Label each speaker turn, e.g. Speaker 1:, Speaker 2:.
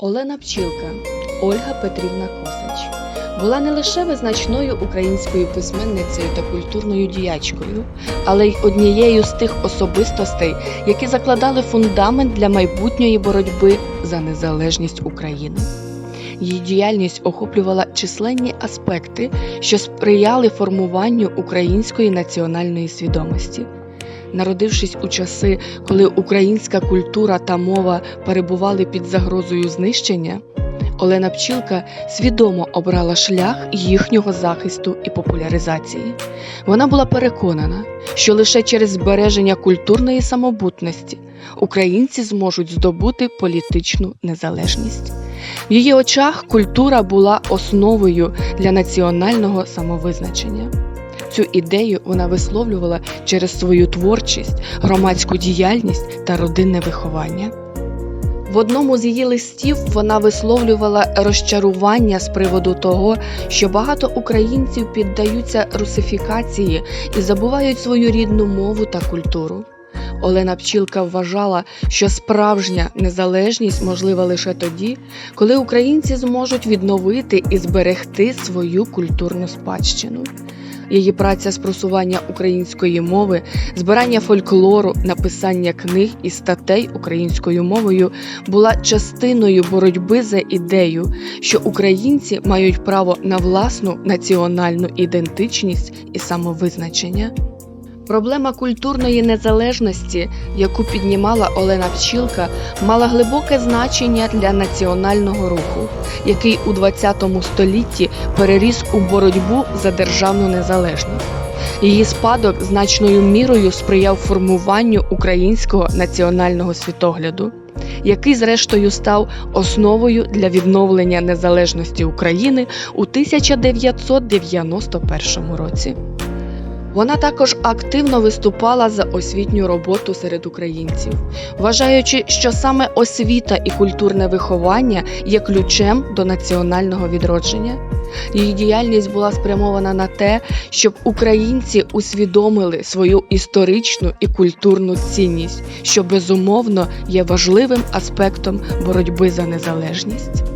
Speaker 1: Олена Пчілка, Ольга Петрівна Косач була не лише визначною українською письменницею та культурною діячкою, але й однією з тих особистостей, які закладали фундамент для майбутньої боротьби за незалежність України. Її діяльність охоплювала численні аспекти, що сприяли формуванню української національної свідомості. Народившись у часи, коли українська культура та мова перебували під загрозою знищення, Олена Пчілка свідомо обрала шлях їхнього захисту і популяризації. Вона була переконана, що лише через збереження культурної самобутності українці зможуть здобути політичну незалежність. В її очах культура була основою для національного самовизначення. Цю ідею вона висловлювала через свою творчість, громадську діяльність та родинне виховання. В одному з її листів вона висловлювала розчарування з приводу того, що багато українців піддаються русифікації і забувають свою рідну мову та культуру. Олена Пчілка вважала, що справжня незалежність можлива лише тоді, коли українці зможуть відновити і зберегти свою культурну спадщину. Її праця з просування української мови, збирання фольклору, написання книг і статей українською мовою була частиною боротьби за ідею, що українці мають право на власну національну ідентичність і самовизначення. Проблема культурної незалежності, яку піднімала Олена Пчілка, мала глибоке значення для національного руху, який у ХХ столітті переріс у боротьбу за державну незалежність. Її спадок значною мірою сприяв формуванню українського національного світогляду, який, зрештою, став основою для відновлення незалежності України у 1991 році. Вона також активно виступала за освітню роботу серед українців, вважаючи, що саме освіта і культурне виховання є ключем до національного відродження. Її діяльність була спрямована на те, щоб українці усвідомили свою історичну і культурну цінність, що безумовно є важливим аспектом боротьби за незалежність.